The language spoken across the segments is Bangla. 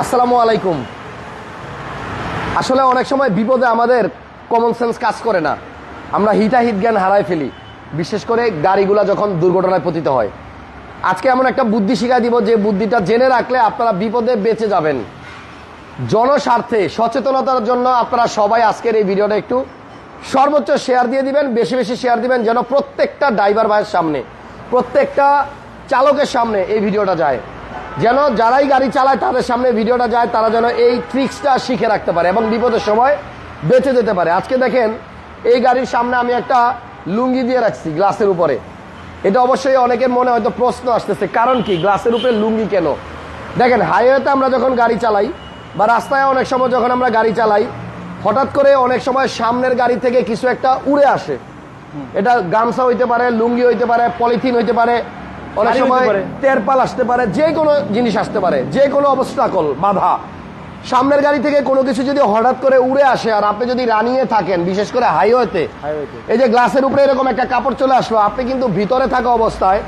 আসসালামু আলাইকুম। আসলে অনেক সময় বিপদে আমাদের কমন সেন্স কাজ করে না। আমরা হিতাহিত জ্ঞান হারায় ফেলি। বিশেষ করে গাড়িগুলা যখন দুর্ঘটনায় পতিত হয়। আজকে এমন একটা বুদ্ধি শিখাই দিব যে বুদ্ধিটা জেনে রাখলে আপনারা বিপদে বেঁচে যাবেন। জনস্বার্থে, সচেতনতার জন্য আপনারা সবাই আজকের এই ভিডিওটা একটু সর্বোচ্চ শেয়ার দিয়ে দিবেন, বেশি বেশি শেয়ার দিবেন, যেন প্রত্যেকটা ড্রাইভার ভাইয়ের সামনে, প্রত্যেকটা চালকের সামনে এই ভিডিওটা যায়। যেন যারাই গাড়ি চালায়, তাদের সামনে ভিডিওটা যায়, তারা যেন এই ট্রিক্সটা শিখে রাখতে পারে এবং বিপদের সময় বেঁচে যেতে পারে। আজকে দেখেন, এই গাড়ির সামনে আমি একটা লুঙ্গি দিয়ে রাখছি গ্লাসের উপরে। এটা অবশ্যই অনেকের মনে হয়তো প্রশ্ন আসতেছে, কারণ কি? গ্লাসের উপরে লুঙ্গি কেন? দেখেন হাইওয়েতে আমরা যখন গাড়ি চালাই বা রাস্তায় অনেক সময় যখন আমরা গাড়ি চালাই, হঠাৎ করে অনেক সময় সামনের গাড়ি থেকে কিছু একটা উড়ে আসে। এটা গামছা হইতে পারে, লুঙ্গি হইতে পারে, পলিথিন হইতে পারে অনেক সময়। তেরপাল আসতে পারে যে কোনো জিনিস আসতে পারে যে কোনো অবস্থাকল বাধা সামনের গাড়ি থেকে কোনো কিছু যদি হঠাৎ করে উড়ে আসে আর আপনি যদি রানিয়ে থাকেন বিশেষ করে হাইওয়েতে। এই যে গ্লাসের উপরে এরকম একটা কাপড় চলে আসলো আপনি কিন্তু ভিতরে থাকা অবস্থায়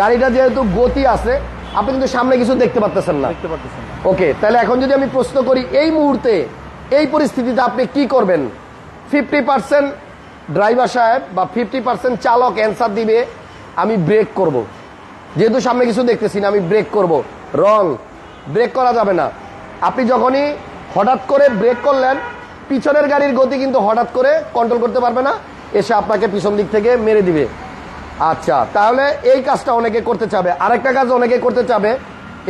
গাড়িটা যেহেতু গতি আছে আপনি কিন্তু সামনে কিছু দেখতে পাচ্ছেন না দেখতে পারতেছেন না ওকে তাহলে এখন যদি আমি প্রশ্ন করি এই মুহূর্তে এই পরিস্থিতিতে আপনি কি করবেন ফিফটি পার্সেন্ট ড্রাইভার সাহেব বা ফিফটি পার্সেন্ট চালক অ্যান্সার দিবে আমি ব্রেক করব। যেহেতু সামনে কিছু দেখতেছি না, আমি ব্রেক করব। রং ব্রেক করা যাবে না। আপনি যখনই হঠাৎ করে ব্রেক করলেন, পিছনের গাড়ির গতি কিন্তু হঠাৎ করে কন্ট্রোল করতে পারবে না, এসে আপনাকে পিছন দিক থেকে মেরে দিবে। আচ্ছা তাহলে এই কাজটা অনেকে করতে চাবে। আরেকটা কাজ অনেকে করতে চাবে,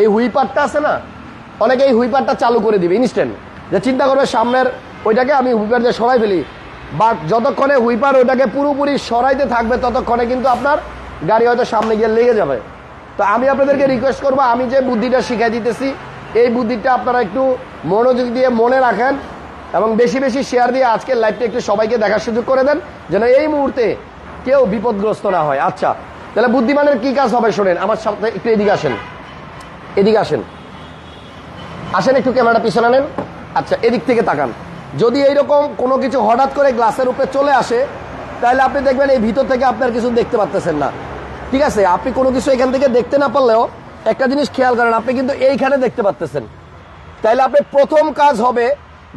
এই হুইপারটা আছে না? অনেকে এই হুইপারটা চালু করে দিবে ইনস্ট্যান্ট যে চিন্তা করবে সামনের ওইটাকে আমি হুইপার দিয়ে সরাই ফেলি। বাট যতক্ষণে হুইপার ওইটাকে পুরোপুরি সরাইতে থাকবে, ততক্ষণে কিন্তু আপনার গাড়ি হয়তো সামনে গিয়ে লেগে যাবে। তো আমি আপনাদেরকে রিকোয়েস্ট করব, আমি যে বুদ্ধিটা শিখাই দিতেছি, এই বুদ্ধিটা আপনারা একটু মনোযোগ দিয়ে মনে রাখেন এবং বেশি বেশি শেয়ার দিয়ে আজকের লাইভটা একটু সবাইকে দেখার সুযোগ করে দেন, যেন এই মুহূর্তে কেউ বিপদগ্রস্ত না হয়। আচ্ছা তাহলে বুদ্ধিমানের কি কাজ হবে শোনেন, আমার সাথে একটু এদিকে আসেন। এদিকে আসেন। আসেন একটু ক্যামেরাটা পিছনে নেন। আচ্ছা এদিক থেকে তাকান। যদি এইরকম কোনো কিছু হঠাৎ করে গ্লাসের উপরে চলে আসে, তাহলে আপনি দেখবেন এই ভিতর থেকে আপনার কিছু দেখতে পারতেছেন না। ঠিক আছে আপনি কোনো কিছু এখান থেকে দেখতে না পারলেও একটা জিনিস খেয়াল করেন আপনি কিন্তু এইখানে দেখতে পারতেছেন। তাইলে আপনি প্রথম কাজ হবে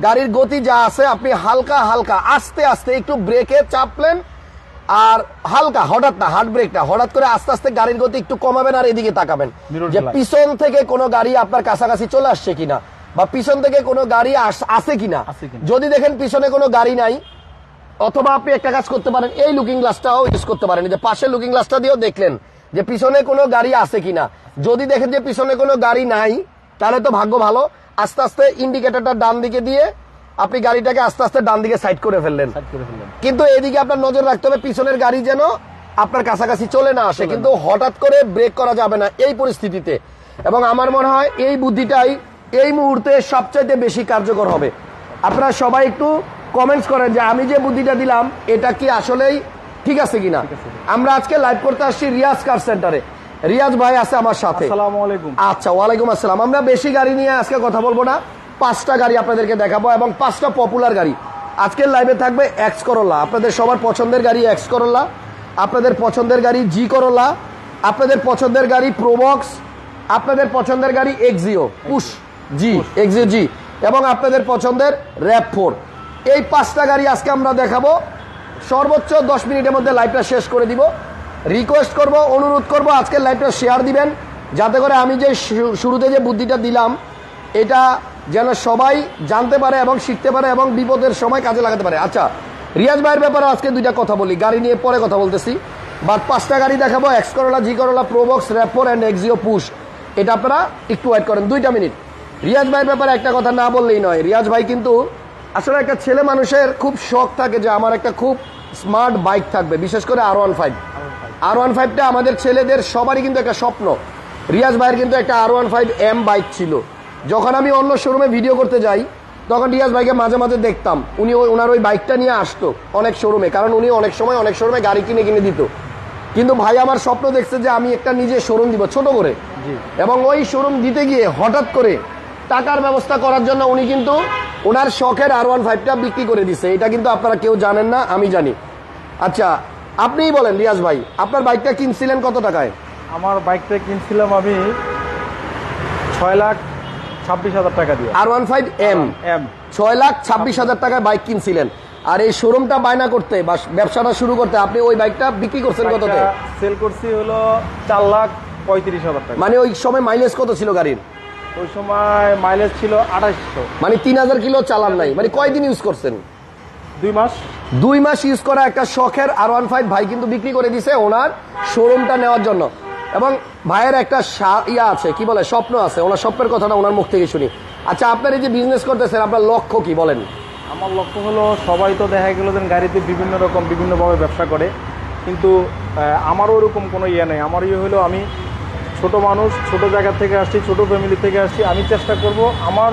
গাড়ির গতি যা আছে আপনি হালকা হালকা আস্তে আস্তে একটু ব্রেকে চাপলেন আর হালকা হঠাৎ না হার্ট ব্রেকটা হঠাৎ করে আস্তে আস্তে গাড়ির গতি একটু কমাবেন আর এদিকে তাকাবেন। যে পিছন থেকে কোনো গাড়ি আপনার কাছাকাছি চলে আসছে কিনা বা পিছন থেকে কোনো গাড়ি আস- কিনা। যদি দেখেন পিছনে কোনো গাড়ি নাই অথবা আপনি একটা কাজ করতে পারেন এই লুকিং গ্লাসটাও ইউজ করতে পারেন। যে পাশের লুকিং গ্লাসটা দিয়েও দেখলেন যে পিছনে কোনো গাড়ি আছে কিনা। যদি দেখেন যে পিছনে কোনো গাড়ি নাই তাহলে তো ভাগ্য ভালো। আস্তে আস্তে ইন্ডিকেটরটা ডান দিকে দিয়ে আপনি গাড়িটাকে আস্তে আস্তে ডান দিকে সাইড করে ফেললেন। কিন্তু এদিকে আপনার নজর রাখতে হবে পিছনের গাড়ি যেন আপনার কাছাকাছি চলে না আসে। কিন্তু হঠাৎ করে ব্রেক করা যাবে না এই পরিস্থিতিতে। এবং আমার মনে হয় এই বুদ্ধিটাই এই মুহূর্তে সবচাইতে বেশি কার্যকর হবে। আপনারা সবাই একটু কমেন্টস করেন যে আমি যে বুদ্ধিটা দিলাম এটা কি আসলেই ঠিক আছে কিনা? আমরা আজকে লাইভ করতে আসছি রিয়াজ কার সেন্টারে রিয়াজ ভাই আছে আমার সাথে। আচ্ছা ওয়ালাইকুম আসসালাম। আমরা বেশি গাড়ি নিয়ে আজকে কথা বলব না। পাঁচটা গাড়ি আপনাদেরকে দেখাবো এবং পাঁচটা পপুলার গাড়ি। আজকের লাইভে থাকবে এক্স করোলা আপনাদের সবার পছন্দের গাড়ি এক্স করোলা আপনাদের পছন্দের গাড়ি জি করোলা আপনাদের পছন্দের গাড়ি প্রোবক্স আপনাদের পছন্দের গাড়ি Axio push G Axio G এবং আপনাদের পছন্দের র্যাপ ফোর এই পাঁচটা গাড়ি আজকে আমরা দেখাবো। সর্বোচ্চ দশ মিনিটের মধ্যে লাইভটা শেষ করে দিব। রিকোয়েস্ট করব, অনুরোধ করব আজকের লাইভটা শেয়ার দিবেন। যাতে করে আমি যে শুরুতে যে বুদ্ধিটা দিলাম, এটা যেন সবাই জানতে পারে এবং শিখতে পারে এবং বিপদের সময় কাজে লাগাতে পারে। আচ্ছা রিয়াজ ভাইয়ের ব্যাপারে আজকে দুইটা কথা বলি। গাড়ি নিয়ে পরে কথা বলতেছি। বাট পাঁচটা গাড়ি দেখাবো X Corolla G Corolla Probox র্যাপোর and Axio push এটা আপনারা একটু ওয়েট করেন, দুইটা মিনিট রিয়াজ ভাইয়ের ব্যাপারে একটা কথা না বললেই নয়। রিয়াজ ভাই কিন্তু আসলে একটা ছেলে মানুষের খুব শখ থাকে যে আমার একটা খুব স্মার্ট বাইক থাকবে বিশেষ করে R one five R one ফাইভটা আমাদের ছেলেদের সবারই কিন্তু একটা স্বপ্ন। রিয়াজ ভাইয়ের কিন্তু একটা R one five M bike ছিল। যখন আমি অন্য শোরুমে ভিডিও করতে যাই তখন রিয়াজ ভাইকে মাঝে মাঝে দেখতাম। উনি ওই- ওনার ওই বাইকটা নিয়ে আসতো অনেক শোরুমে কারণ উনি অনেক সময় অনেক শোরুমে গাড়ি কিনে কিনে দিত। কিন্তু ভাই আমার স্বপ্ন দেখছে যে আমি একটা নিজে শোরুম দিব ছোট করে। এবং ওই শোরুম দিতে গিয়ে হঠাৎ করে টাকার ব্যবস্থা করার জন্য উনি কিন্তু ওনার শখের আর ওয়ান ফাইভটা বিক্রি করে দিছে। এটা কিন্তু আপনারা কেউ জানেন না আমি জানি। আচ্ছা আপনিই বলেন রিয়াজ ভাই আপনার বাইকটা কিনছিলেন কত টাকায়? আমার বাইকটা কিনছিলাম আমি ছয় লাখ ছাব্বিশ হাজার টাকা দিয়ে। R one five M M ছয় লাখ ছাব্বিশ হাজার টাকায় বাইক কিনছিলেন। আর এই শোরুমটা বায়না করতে বা ব্যবসাটা শুরু করতে আপনি ওই বাইকটা বিক্রি করছেন কততে সেল করছি হলো চার লাখ পঁয়ত্রিশ হাজার টাকা। মানে ওই সময় মাইলেজ কত ছিল গাড়ির? ওই সময় মাইলেজ ছিল আঠাশশো মানে তিন হাজার কিলো চালান নাই। মানে কয়দিন ইউজ করছেন? দুই মাস। দুই মাস ইউজ করা একটা শখের আর ওয়ান ফাইভ ভাই কিন্তু বিক্রি করে দিছে ওনার শোরুমটা নেওয়ার জন্য। এবং ভাইয়ের একটা ইয়া আছে কি বলে স্বপ্ন আছে। ওনার স্বপ্নের কথাটা ওনার মুখ থেকে শুনি। আচ্ছা আপনার এই যে বিজনেস করতেছেন আপনার লক্ষ্য কি বলেন? আমার লক্ষ্য হলো সবাই তো দেখা গেলো যে গাড়িতে বিভিন্ন রকম বিভিন্নভাবে ব্যবসা করে। কিন্তু আমারও ওরকম কোনো ইয়ে নেই। আমার ইয়ে হলো আমি ছোট মানুষ ছোট জায়গা থেকে আসছি ছোট ফ্যামিলি থেকে আসছি। আমি চেষ্টা করব আমার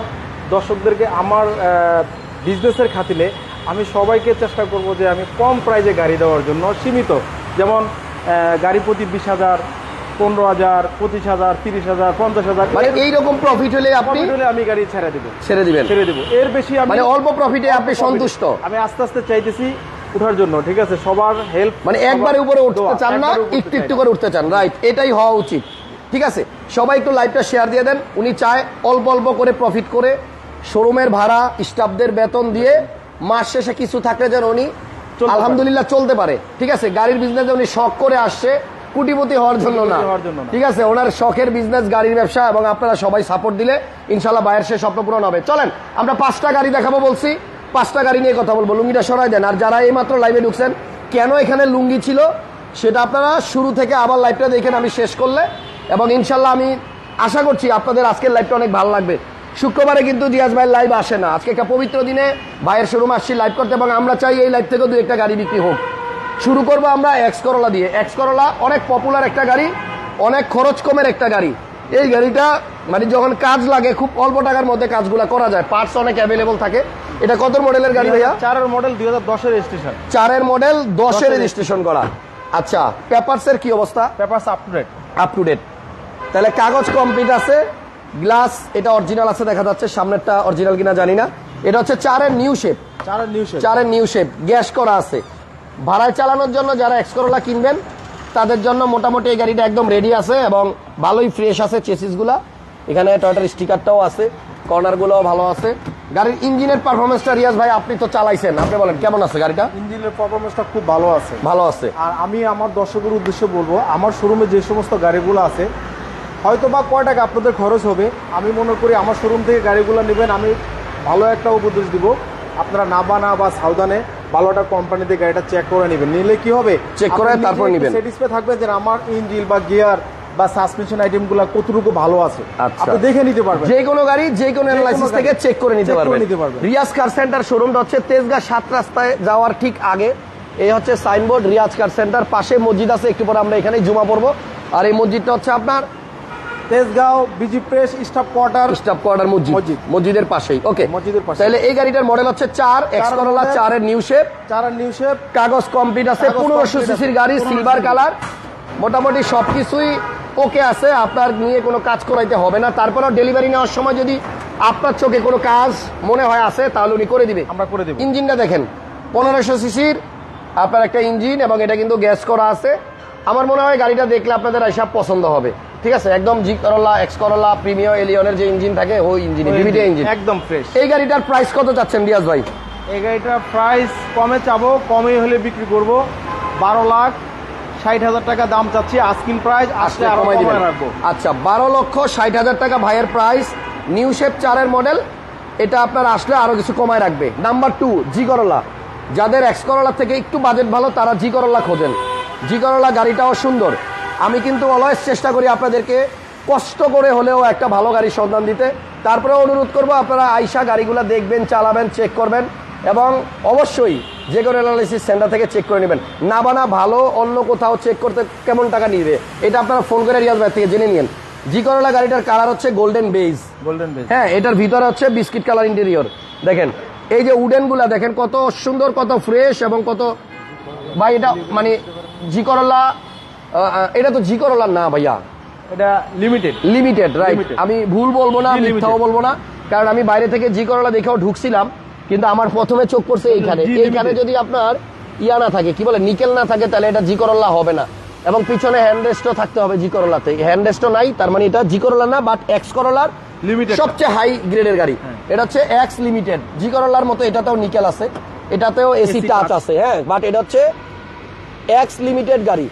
দর্শকদেরকে আমার বিজনেসের খাতিলে আমি সবাইকে চেষ্টা করব যে আমি কম প্রাইজে গাড়ি দেওয়ার জন্য সীমিত। যেমন গাড়ি প্রতি বিশ হাজার পনেরো হাজার পঁচিশ হাজার তিরিশ হাজার পঞ্চাশ হাজার মানে এইরকম প্রফিট হলে আপনি হলে আমি গাড়ি ছেড়ে দেবো। ছেড়ে দিবেন। ছেড়ে দেবো। এর বেশি আমি মানে অল্প প্রফিটে আপনি সন্তুষ্ট। আমি আস্তে আস্তে চাইতেছি উঠার জন্য ঠিক আছে? সবার হেল্প মানে একবারে উপরে উঠতে চান না একটু একটু করে উঠতে চান রাইট এটাই হওয়া উচিত। ঠিক আছে? সবাই একটু লাইভটা শেয়ার দিয়ে দেন। উনি চায় অল্প অল্প করে প্রফিট করে শোরুমের ভাড়া স্টাফদের বেতন দিয়ে মাস শেষে কিছু থাকলে যেন উনি। আলহামদুলিল্লাহ চলতে পারে। ঠিক আছে? গাড়ির বিজনেসে উনি শখ করে আসছে কুটিপতি হওয়ার জন্য না। হওয়ার জন্য না। ঠিক আছে? ওনার শখের বিজনেস গাড়ির ব্যবসা এবং আপনারা সবাই সাপোর্ট দিলে ইনশাল্লাহ বাইরের সে স্বপ্ন পূরণ হবে। চলেন আমরা পাঁচটা গাড়ি দেখাবো বলছি। পাঁচটা গাড়ি নিয়ে কথা বলব। লুঙ্গিটা সরাই দেন। আর যারা এই মাত্র লাইভে ঢুকছেন কেন এখানে লুঙ্গি ছিল সেটা আপনারা শুরু থেকে আবার লাইভটা দেখেন। আমি শেষ করলে এবং ইনশাল্লাহ আমি আশা করছি আপনাদের আজকের লাইভটা অনেক ভালো লাগবে। শুক্রবারে কিন্তু জিয়াজ ভাইয়ের লাইভ আসে না। আজকে একটা পবিত্র দিনে ভাইয়ের শোরুম আসছি লাইভ করতে এবং আমরা চাই এই লাইভ থেকেও দু একটা গাড়ি বিক্রি হোক। শুরু করব আমরা এক্স করলা দিয়ে। এক্স করলা অনেক পপুলার একটা গাড়ি অনেক খরচ কমের একটা গাড়ি। এই গাড়িটা মানে যখন কাজ লাগে খুব অল্প টাকার মধ্যে কাজগুলো করা যায়। পার্টস অনেক অ্যাভেলেবল থাকে। এটা কত মডেলের গাড়ি ভাইয়া? চারের মডেল দুই হাজার দশের রেজিস্ট্রেশন চারের মডেল দশের দশের রেজিস্ট্রেশন করা। আচ্ছা পেপারসের কি অবস্থা? Papers up to date up to date তাহলে কাগজ কমপ্লিট আছে গ্লাস এটা অরিজিনাল আছে দেখা যাচ্ছে সামনেরটা অরিজিনাল কিনা জানি না। এটা হচ্ছে চারের নিউ শেপ চারের নিউ শেপ চারের নিউ শেপ গ্যাস করা আছে। ভাড়ায় চালানোর জন্য যারা এক্সকরোলা কিনবেন তাদের জন্য মোটামুটি এই গাড়িটা একদম রেডি আছে এবং ভালোই ফ্রেশ আছে চেসিসগুলা এখানে টয়টার স্টিকারটাও আছে কর্নারগুলোও ভালো আছে। গাড়ির ইঞ্জিনের পারফরমেন্সটা রিয়াজ ভাই আপনি তো চালাইছেন। আপনি বলেন কেমন আছে গাড়িটা? ইঞ্জিনের পারফরমেন্সটা খুব ভালো আছে। ভালো আছে। আর আমি আমার দর্শকের উদ্দেশ্যে বলব আমার শোরুমে যে সমস্ত গাড়িগুলো আছে হয়তো বা কয় টাকা আপনাদের খরচ হবে? আমি মনে করি আমার শোরুম থেকে গাড়িগুলো নেবেন আমি ভালো একটা উপদেশ দিব। আপনারা নাবানা বা সাউদানে ভালো একটা কোম্পানিতে গাড়িটা চেক করে নেবেন। নিলে কি হবে? চেক করে তারপর নিবেন। স্যাটিসফাই থাকবে যে আমার ইঞ্জিন বা গিয়ার বা সাসপেনশন আইটেমগুলো কতটুকু ভালো আছে। আচ্ছা। আপনি দেখে নিতে পারবেন। যে কোনো গাড়ি যে কোনো অ্যানালাইসিস থেকে চেক করে নিতে পারবেন। রিয়াজ কার সেন্টার শোরুমটা হচ্ছে তেজগাঁ সাত রাস্তায় যাওয়ার ঠিক আগে। এই হচ্ছে সাইনবোর্ড রিয়াজ কার সেন্টার পাশে মসজিদ আছে একটু পরে আমরা এখানে জুমা পড়ব। আর এই মসজিদটা হচ্ছে আপনার Tejgaon BG press staff quarter staff quarter মসজিদ। মসজিদ। মসজিদের পাশেই। ওকে মসজিদের পাশে। তাহলে এই গাড়িটার মডেল হচ্ছে চার এক্স করোলা। চারের নিউ শেপ চার নিউ শেপ কাগজ কমপ্লিট আছে পনেরোশো সিসির গাড়ি সিলভার কালার মোটামুটি সবকিছুই ওকে আছে আপনার নিয়ে কোনো কাজ করাইতে হবে না। তারপরেও ডেলিভারি নেওয়ার সময় যদি আপনার চোখে কোনো কাজ মনে হয় আছে তাহলে উনি করে দিবে। আমরা করে দেব। ইঞ্জিনটা দেখেন পনেরোশো সিসির আপনার একটা ইঞ্জিন এবং এটা কিন্তু গ্যাস করা আছে। আমার মনে হয় গাড়িটা দেখলে আপনাদের এসব পছন্দ হবে। ঠিক আছে একদম জি করলা এক্স করলা প্রিমিয়ার এলিয়নের যে ইঞ্জিন থাকে ওই ইঞ্জিন ডিভিডি ইঞ্জিন একদম ফ্রেশ এই গাড়িটার প্রাইস কত চাচ্ছেন রিয়াজ ভাই? এই গাড়িটার প্রাইস কমে চাবো কমে হলে বিক্রি করব। বারো লাখ ষাট হাজার টাকা দাম চাচ্ছি আস্কিন প্রাইস আসলে আরও কমাই দিবেন। রাখব। আচ্ছা বারো লক্ষ ষাট হাজার টাকা ভাইয়ের প্রাইস নিউ শেপ চারের মডেল এটা আপনার আসলে আরও কিছু কমায় রাখবে। নাম্বার টু জি করলা যাদের এক্স করলা থেকে একটু বাজেট ভালো তারা জি করলা খোঁজেন। জি করলা গাড়িটাও সুন্দর। আমি কিন্তু অলওয়েজ চেষ্টা করি আপনাদেরকে কষ্ট করে হলেও একটা ভালো গাড়ির সন্ধান দিতে। তারপরে অনুরোধ করব আপনারা আইসা গাড়িগুলো দেখবেন চালাবেন চেক করবেন এবং অবশ্যই যে কোনো অ্যানালিসিস সেন্টার থেকে চেক করে নেবেন। না বানা ভালো অন্য কোথাও চেক করতে কেমন টাকা নিবে এটা আপনারা ফোন করে রিয়াজ ভাই থেকে জেনে নিন জি করলা গাড়িটার কালার হচ্ছে গোল্ডেন বেজ গোল্ডেন বেস হ্যাঁ এটার ভিতরে হচ্ছে বিস্কিট কালার ইন্টেরিয়র দেখেন এই যে উডেনগুলা দেখেন কত সুন্দর কত ফ্রেশ এবং কত ভাই এটা মানে জি করলা এটা তো জি করলা না ভাইয়া। এটা লিমিটেড লিমিটেড রাইট আমি ভুল বলব না মিথ্যাও বলব না কারণ আমি বাইরে থেকে জি করলা দেখেও ঢুকছিলাম কিন্তু আমার প্রথমে চোখ পড়ছে এইখানে। এইখানে যদি আপনার ইয়া না থাকে কি বলে নিকেল না থাকে তাহলে এটা জি করলা হবে না। এবং পিছনে হ্যান্ড রেস্টও থাকতে হবে জি করলাতে হ্যান্ড রেস্টও নাই তার মানে এটা জি করলা না বাট এক্স করলার টা। সবচেয়ে হাই গ্রেডের গাড়ি। হ্যাঁ। এটা হচ্ছে এক্স লিমিটেড জি করলার মতো এটাতেও নিকেল আছে এটাতেও এসি টাচ আছে হ্যাঁ বাট এটা হচ্ছে এক্স লিমিটেড গাড়ি।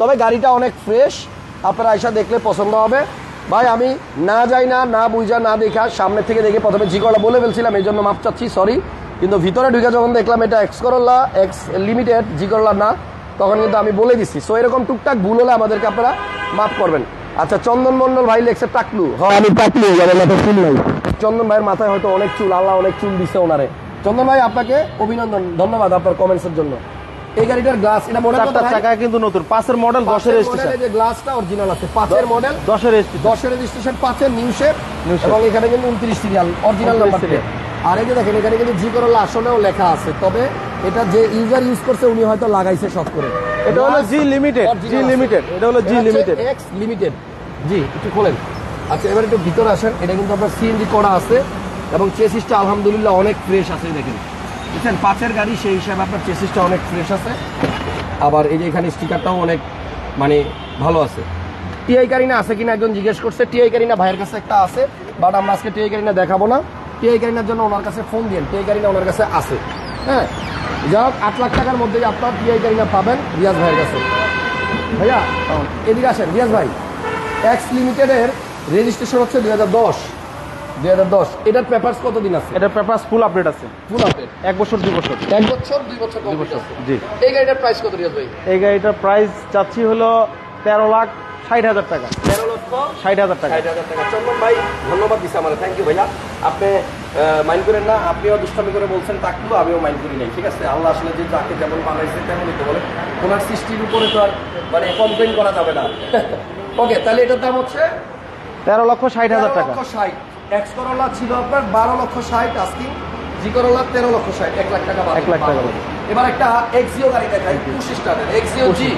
তবে গাড়িটা অনেক ফ্রেশ আপনারা আইসা দেখলে পছন্দ হবে। ভাই আমি না যাই না না বুঝা না দেখা সামনে থেকে দেখে প্রথমে জি করলা বলে ফেলছিলাম এই জন্য মাপ চাচ্ছি সরি কিন্তু ভিতরে ঢুকে যখন দেখলাম এটা এক্স করলা এক্স লিমিটেড জি করলা না তখন কিন্তু আমি বলে দিচ্ছি সো এরকম টুকটাক ভুল হলে আমাদেরকে আপনারা মাফ করবেন। আচ্ছা চন্দন মন্ডল ভাই লেখছে টাকলু। হ্যাঁ আমি টাকলু ফুল নাই। চন্দন ভাইয়ের মাথায় হয়তো অনেক চুল আল্লাহ অনেক চুল দিছে ওনারে। চন্দন ভাই আপনাকে অভিনন্দন ধন্যবাদ আপনার কমেন্টসের জন্য। এই গাড়িটার গ্লাস এটা মনে চারটা চাকা কিন্তু নতুন। পাঁচের মডেল দশের রেজিস্ট্রেশন যে গ্লাসটা অরিজিনাল আছে পাঁচের মডেল দশের রেজিস্ট্রেশন দশের রেজিস্ট্রেশন পাঁচের নিউ শেপ এবং এখানে কিন্তু উনত্রিশ সিরিয়াল অরিজিনাল নাম্বার। আর এই যে দেখেন এখানে কিন্তু জি করলা আসলেও লেখা আছে তবে এটা যে ইউজার ইউজ করছে উনি হয়তো লাগাইছে শখ করে। এটা হলো জি লিমিটেড জি লিমিটেড এটা হলো G limited X limited G একটু খোলেন। আচ্ছা এবার একটু ভিতরে আসেন এটা কিন্তু আপনার সিএনজি করা আছে এবং চেসিসটা আলহামদুলিল্লাহ অনেক ফ্রেশ আছে দেখেন। বুঝছেন পাঁচের গাড়ি সেই হিসাবে আপনার চেসিসটা অনেক ফ্রেশ আছে। আবার এই যে এখানে স্টিকারটাও অনেক মানে ভালো আছে। টিআই কারিনা আছে কিনা একজন জিজ্ঞেস করছে। টিআই কারিনা ভাইয়ের কাছে একটা আছে বাট আমরা আজকে টিআই কারিনা দেখাবো না। টিআই কারিনার জন্য ওনার কাছে ফোন দিন টিআই কারিনা ওনার কাছে আছে। হ্যাঁ যাই হোক আট লাখ টাকার মধ্যে আপনার টিআই কারিনা পাবেন রিয়াজ ভাইয়ের কাছে। ভাইয়া, এদিকে আসেন, রিয়াজ ভাই। এক্স লিমিটেডের রেজিস্ট্রেশন হচ্ছে দুই হাজার দশ। এটার পেপার্স কতদিন আছে? এটা ফুল আপডেট আছে। ফুল আপডেট এক বছর দুই বছর। এক বছর দুই বছর কমপ্লিট আছে? জি। এই গাড়িটার প্রাইস কত রিয়াজ ভাই? এই গাড়িটার প্রাইস চাচ্ছি হলো তেরো লাখ ষাট হাজার টাকা। তেরো লক্ষ ষাট হাজার টাকা। ষাট হাজার টাকা। চন্দন ভাই ধন্যবাদ আমার। থ্যাংক ইউ ভাইয়া। আপনি মাইন্ড করেন না আপনিও দুষ্টামি করে বলছেন আমিও মাইন্ড করি নাই ঠিক আছে? আল্লাহ আসলে যে যাকে যেমন বানাইছে তেমনই তো বলে। ওনার সৃষ্টির উপরে তো আর মানে কমপ্লেন করা যাবে না। ওকে তাহলে এটার দাম হচ্ছে তেরো লক্ষ ষাট হাজার টাকা। ষাট। এক্স করোলা ছিল আপনার বারো লক্ষ ষাট আজকে। জি করোলা তেরো লক্ষ ষাট এক লাখ টাকা। এক লাখ টাকা এবার একটা এক্সিও গাড়ি দেখাই পঁচিশ টাকা এক্সিও জি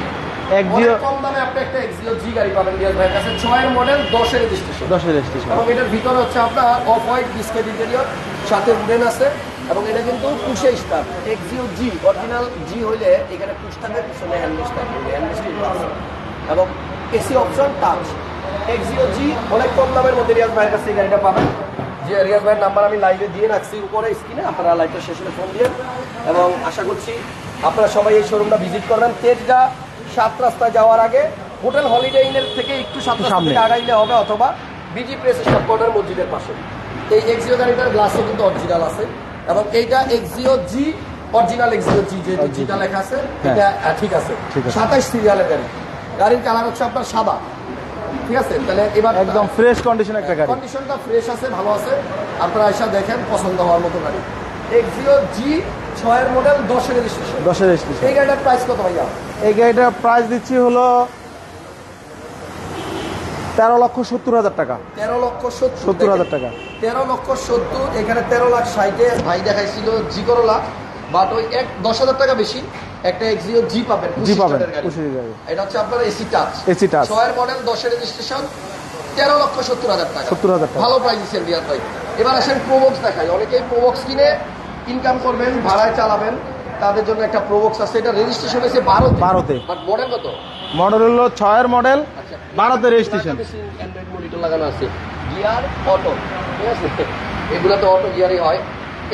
কম দামে আপনি একটা এক্সিও জি গাড়ি পাবেন রিয়াজ ভাইয়ের কাছে। ছয়ের মডেল দশের রেজিস্ট্রেশন দশের রেজিস্ট্রেশন এবং এটার ভিতরে হচ্ছে আপনার অফ হোয়াইট বিস্কেট ইন্টেরিয়র সাথে উডেন আছে। এবং এটা কিন্তু পুষে start. Axio G original G হইলে এখানে পুশ থাকে পিছনে হ্যান্ডেস থাকে। হ্যান্ডেস এবং AC option touch Axio G অনেক কম দামের মধ্যে রিয়াজ ভাইয়ের কাছে এই গাড়িটা পাবেন। যে রিয়াজ ভাইয়ের নাম্বার আমি লাইভে দিয়ে রাখছি উপরে স্ক্রিনে আপনারা লাইভটা শেষ হলে ফোন দিয়ে। এবং আশা করছি আপনারা সবাই এই শোরুমটা ভিজিট করবেন। তেজগা সাত রাস্তায় যাওয়ার আগে হোটেল হলিডে ইনের থেকে একটু সাত রাস্তা সামনে। আগাইলে হবে অথবা বিজি প্রেস সবকটার মসজিদের পাশে। এই এক্সিও গাড়িটার গ্লাসও কিন্তু অরিজিনাল আছে। এবং এইটা Axio G original Axio G যেহেতু জিটা লেখা আছে হ্যাঁ। এটা ঠিক আছে। সাতাইশ সিরিয়ালের গাড়ি। গাড়ির কালার হচ্ছে আপনার সাদা। ঠিক আছে? তাহলে এবার একদম ফ্রেশ কন্ডিশন একটা গাড়ি। কন্ডিশনটা ফ্রেশ আছে ভালো আছে। আপনারা এসে দেখেন পছন্দ হওয়ার মতো গাড়ি। এক্সিও জি ছয়ের মডেল দশের রেজিস্ট্রেশন দশের রেজিস্ট্রেশন এই গাড়িটার প্রাইস কত ভাইয়া? এই গাড়িটার প্রাইস দিচ্ছি হলো তেরো লক্ষ সত্তর হাজার টাকা। তেরো লক্ষ সত্তর হাজার টাকা। তেরো লক্ষ সত্তর এখানে তেরো লাখ ষাটে ভাই দেখাইছিল জি করোলা বাট ওই এক দশ হাজার টাকা বেশি। একটা এক্সিও জি পাবেন জি পাবেন, 25 গাড়ি। 25 গাড়ি। এটা হচ্ছে আপনার এসি টাচ AC touch। ছয়ের মডেল দশের রেজিস্ট্রেশন তেরো লক্ষ সত্তর হাজার টাকা। 70,000 টাকা। ভালো প্রাইস দিচ্ছেন রিয়াদ ভাই। এবার আসেন প্রোবক্স দেখাই। অনেকেই প্রোবক্স কিনে ইনকাম করবেন ভাড়ায় চালাবেন। তাদের জন্য একটা প্রোবক্স আছে। এটা রেজিস্ট্রেশন হয়েছে বারোতে। বারোতে। বাট মডেল কত? মডেল হলো ছয়ের মডেল আচ্ছা। বারোতে রেজিস্ট্রেশন অ্যান্ড্রয়েড মনিটর লাগানো আছে। গিয়ার অটো ঠিক আছে? এগুলো তো অটো গিয়ারই হয়।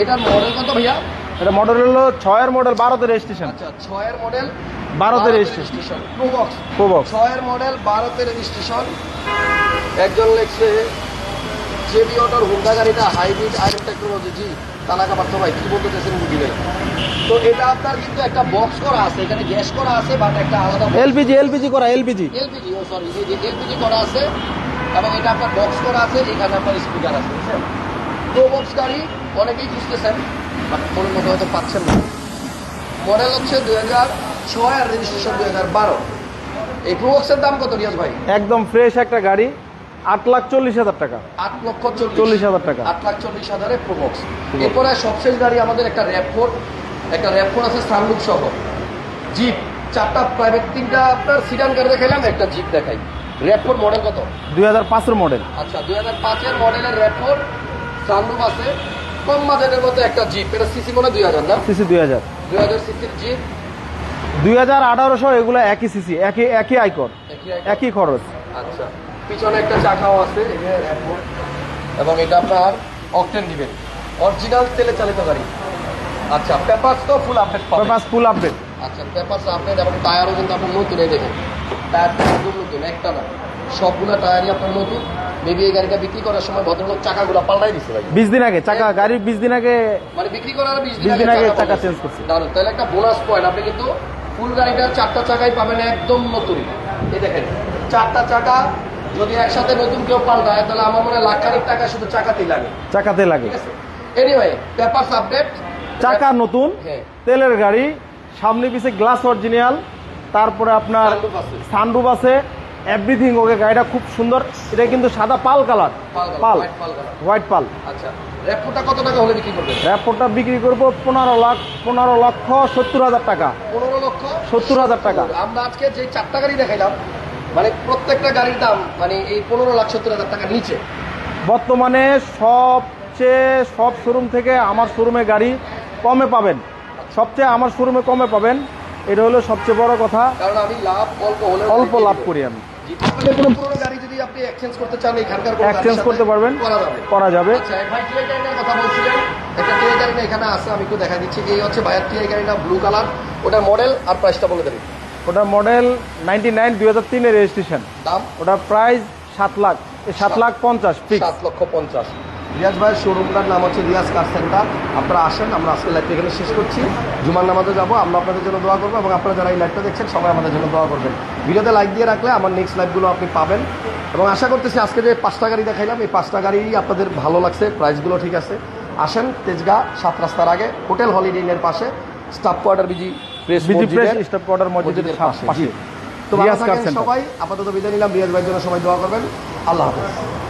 এটার মডেল কত ভাইয়া? এটা মডেল হলো ছয়ের মডেল বারোতে রেজিস্ট্রেশন আচ্ছা ছয়ের মডেল বারোতে registration। প্রোবক্স প্রবক্স ছয়ের মডেল বারোতে রেজিস্ট্রেশন একজন লেখছে জেবি অটোর হুন্ডা গাড়িটা হাইব্রিড আইরন টেকনোলজি জি তালাকা পার্থ ভাই কি বলতে চাইছেন বুঝি নাই। তো এটা আপনার কিন্তু একটা বক্স করা আছে এখানে গ্যাস করা আছে বাট একটা আলাদা এলপিজি এলপিজি করা এলপিজি। এলপিজি ও সরি এলপিজি করা আছে এবং এটা আপনার বক্স করা আছে এখানে আপনার স্পিকার আছে বুঝছেন? প্রো বক্স গাড়ি অনেকেই খুঁজতেছেন বাট মতো হয়তো পাচ্ছেন না। মডেল হচ্ছে দুই হাজার ছয় আর রেজিস্ট্রেশন দুই হাজার বারো। এই প্রো বক্সের দাম কত রিয়াজ ভাই? একদম ফ্রেশ একটা গাড়ি আট লাখ চল্লিশ হাজার টাকা। আট লক্ষ চল্লিশ হাজার টাকা। আট লাখ চল্লিশ হাজারে প্রো বক্স এরপরে সবশেষ গাড়ি আমাদের একটা র্যাপফোর একটা র্যাপফোর আছে সানলুক সহ। জিপ চারটা প্রাইভেট তিনটা আপনার সিডান গাড়ি দেখাইলাম একটা জিপ দেখাই। র্যাপফোর মডেল কত? দুই হাজার পাঁচের মডেল আচ্ছা দুই হাজার পাঁচের মডেলের র্যাপোর সানরুফ আছে। কম বাজেটের মধ্যে একটা জিপ এটা সিসি মনে দুই হাজার না? সিসি দুই হাজার। দুই হাজার সিসির জিপ দুই হাজার আঠারোশো এগুলো একই সিসি একই একই আইকর একই খরচ। আচ্ছা। পিছনে একটা চাকাও আছে এবং এটা আপনার অকটেন দিবেন। অরিজিনাল তেলে চালিত গাড়ি। আচ্ছা পেপারস তো ফুল আপডেট পাবেন। ফুল আপডেট আচ্ছা পেপারস আপডেট এবং টায়ারও কিন্তু আপনার নতুন এই দেখেন টায়ার নতুন একটা না। সবগুলা টায়ারই আপনার নতুন মেবি এই গাড়িটা বিক্রি করার সময় ভদ্রলোক চাকাগুলো পাল্টাই দিচ্ছে ভাই। বিশ দিন আগে চাকা গাড়ির বিশ দিন আগে মানে বিক্রি করার বিশ 20 দিন আগে চাকা চেঞ্জ করছে। দারুণ। তাহলে একটা বোনাস পয়েন্ট আপনি কিন্তু ফুল গাড়িটা চারটা চাকাই পাবেন একদম নতুন। এই দেখেন চারটা চাকা যদি একসাথে নতুন কেউ পাল্টায় তাহলে আমার মনে হয় লাখ খানিক টাকা শুধু চাকাতেই লাগে। চাকাতে লাগে। এনিওয়ে পেপারস আপডেট চাকা নতুন হ্যাঁ। তেলের গাড়ি সামনে পিছে গ্লাস অরিজিনাল তারপরে আপনার। সানরুফ আছে। এভরিথিং ওকে গাড়িটা খুব সুন্দর। এটা কিন্তু সাদা পাল কালার। পাল। হোয়াইট পাল আচ্ছা কত টাকা হলে বিক্রি করবেন? র্যাপোর্টটা বিক্রি করব পনেরো লাখ পনেরো লক্ষ সত্তর হাজার টাকা। পনেরো লক্ষ? সত্তর হাজার টাকা। আমরা আজকে যে চারটা গাড়ি দেখাইলাম মানে প্রত্যেকটা গাড়ির দাম মানে এই পনেরো লাখ সত্তর হাজার টাকার নিচে। বর্তমানে সবচেয়ে সব শোরুম থেকে আমার শোরুমে গাড়ি কমে পাবেন। সবচেয়ে আমার শোরুমে কমে পাবেন। এটা হলো সবচেয়ে বড় কথা। কারণ আমি লাভ অল্প অল্প লাভ করি আমি। আপনাদের কোনো পুরোনো গাড়ি যদি আপনি এক্সচেঞ্জ করতে চান এখানকার এক্সচেঞ্জ করতে পারবেন করা যাবে। আচ্ছা ভাই টিআই গাড়িটার কথা বলছিলেন। একটা টিআই গাড়িটা এখানে আছে আমি একটু দেখা দিচ্ছি এই হচ্ছে ভাইয়ের টিআই গাড়িটা ব্লু কালার ওটার মডেল আর প্রাইসটা বলে দেবেন। ওটা মডেল নাইনটি নাইন দুই হাজার তিনের রেজিস্ট্রেশন দাম? ওটার প্রাইস সাত লাখ সাত লাখ পঞ্চাশ সাত লক্ষ পঞ্চাশ। রিয়াজ ভাইয়ের শোরুমটার নাম হচ্ছে রিয়াজ কার সেন্টার আপনারা আসেন আমরা আজকে লাইভটা এখানে শেষ করছি। জুমার নামাজে যাব আমরা আপনাদের জন্য দোয়া করব এবং আপনারা যারা এই লাইভটা দেখছেন সবাই আমাদের জন্য দোয়া করবেন। ভিডিওতে লাইক দিয়ে রাখলে আমার নেক্সট লাইভগুলো আপনি পাবেন। এবং আশা করতেছি আজকে যে পাঁচটা গাড়ি দেখাইলাম এই পাঁচটা গাড়ি আপনাদের ভালো লাগছে প্রাইসগুলো ঠিক আছে। আসেন তেজগাঁ সাত রাস্তার আগে হোটেল হলিডে ইনের পাশে staff quarter BG press staff quarter মসজিদের পাশে তো সবাই আপাতত বিদায় নিলাম রিয়াজ ভাইয়ের জন্য সবাই দোয়া করবেন। আল্লাহ হাফেজ।